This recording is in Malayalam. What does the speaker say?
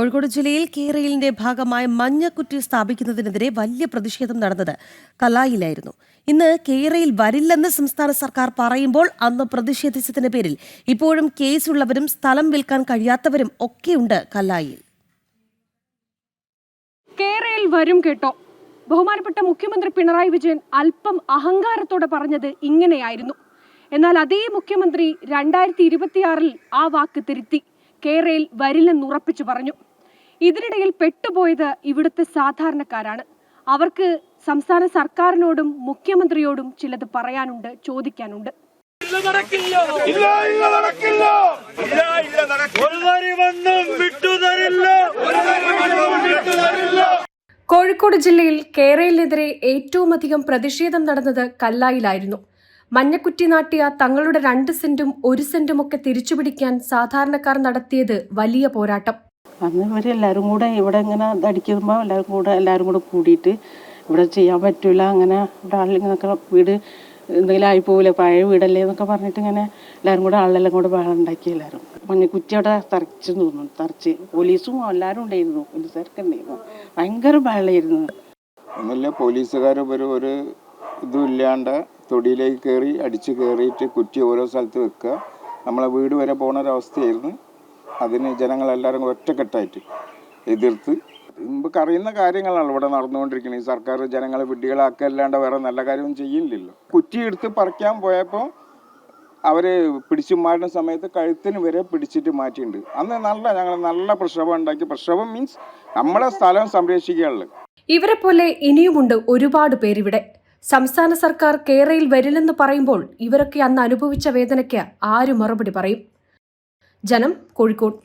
കോഴിക്കോട് ജില്ലയിൽ കേരളിന്റെ ഭാഗമായ മഞ്ഞക്കുറ്റി സ്ഥാപിക്കുന്നതിനെതിരെ വലിയ പ്രതിഷേധം നടന്നത് കലായിലായിരുന്നു ഇന്ന് കേരയിൽ വരില്ലെന്ന് സംസ്ഥാന സർക്കാർ പറയുമ്പോൾ അന്ന് പ്രതിഷേധിച്ചതിന്റെ പേരിൽ ഇപ്പോഴും കേസുള്ളവരും സ്ഥലം വിൽക്കാൻ കഴിയാത്തവരും ഒക്കെയുണ്ട് കലായിൽ കേരയിൽ വരും കേട്ടോ. ബഹുമാനപ്പെട്ട മുഖ്യമന്ത്രി പിണറായി വിജയൻ അല്പം അഹങ്കാരത്തോടെ പറഞ്ഞത് ഇങ്ങനെയായിരുന്നു. എന്നാൽ അതേ മുഖ്യമന്ത്രി രണ്ടായിരത്തി ഇരുപത്തിയാറിൽ ആ വാക്ക് തിരുത്തി. കേരയിൽ വരില്ലെന്ന് ഉറപ്പിച്ചു പറഞ്ഞു. ഇതിനിടയിൽ പെട്ടുപോയത് ഇവിടുത്തെ സാധാരണക്കാരാണ്. അവർക്ക് സംസ്ഥാന സർക്കാരിനോടും മുഖ്യമന്ത്രിയോടും ചിലത് പറയാനുണ്ട് ചോദിക്കാനുണ്ട്. കോഴിക്കോട് ജില്ലയിൽ കേരളയിലെതിരെ ഏറ്റവും അധികം പ്രതിഷേധം നടന്നത് കല്ലായിലായിരുന്നു. മഞ്ഞക്കുറ്റി നാട്ടിയ തങ്ങളുടെ രണ്ട് സെന്റും ഒരു സെന്റുമൊക്കെ തിരിച്ചുപിടിക്കാൻ സാധാരണക്കാർ നടത്തിയത് വലിയ പോരാട്ടം. അന്ന് ഇവരെല്ലാവരും കൂടെ ഇവിടെ ഇങ്ങനെ അടിക്കുമ്പോൾ എല്ലാവരും കൂടെ എല്ലാവരും കൂടെ കൂടിയിട്ട് ഇവിടെ ചെയ്യാൻ പറ്റില്ല അങ്ങനെ ഇവിടെ ആളിങ്ങനൊക്കെ വീട് എന്തെങ്കിലും ആയി പോവില്ല പഴയ വീടല്ലേ എന്നൊക്കെ പറഞ്ഞിട്ട് ഇങ്ങനെ എല്ലാവരും കൂടെ ആളെല്ലാം കൂടെ ബഹളം ഉണ്ടാക്കി എല്ലാവരും മഞ്ഞക്കുറ്റി അവിടെ തറച്ചു തോന്നുന്നു തറച്ച്. പോലീസും എല്ലാവരും ഉണ്ടായിരുന്നു പോലീസുകാരൊക്കെ ഉണ്ടായിരുന്നു. ഭയങ്കര ബഹളമായിരുന്നു ഒന്നുമില്ല പോലീസുകാർ ഒരു ഒരു ഇതും ഇല്ലാണ്ട് തൊടിയിലേക്ക് കയറി അടിച്ച് കയറിയിട്ട് കുറ്റി ഓരോ സ്ഥലത്ത് വെക്കുക. നമ്മളെ വീട് വരെ പോണ ഒരവസ്ഥയായിരുന്നു അതിന് ജനങ്ങളെല്ലാവരും ഒറ്റക്കെട്ടായിട്ട് എതിർത്ത്. നമുക്ക് അറിയുന്ന കാര്യങ്ങളാണ് ഇവിടെ നടന്നുകൊണ്ടിരിക്കുന്നത്. ഈ സർക്കാർ ജനങ്ങളെ വിഡ്ഢികളാക്കുക അല്ലാണ്ട് വേറെ നല്ല കാര്യവും ചെയ്യില്ലല്ലോ. കുറ്റിയെടുത്ത് പറിക്കാൻ പോയപ്പോൾ അവർ പിടിച്ചു മാറ്റുന്ന സമയത്ത് കഴുത്തിന് വരെ പിടിച്ചിട്ട് മാറ്റിയിട്ടുണ്ട്. അന്ന് നല്ല ഞങ്ങൾ നല്ല പ്രക്ഷോഭം ഉണ്ടാക്കി. പ്രക്ഷോഭം മീൻസ് നമ്മളെ സ്ഥലം സംരക്ഷിക്കാനുള്ളത്. ഇവരെ പോലെ ഇനിയുമുണ്ട് ഒരുപാട് പേരിവിടെ. സംസ്ഥാന സർക്കാർ കേരയിൽ വരില്ലെന്ന് പറയുമ്പോൾ ഇവരൊക്കെ അന്ന് അനുഭവിച്ച വേദനയ്ക്ക് ആര് മറുപടി പറയും? ജനം കോഴിക്കോട്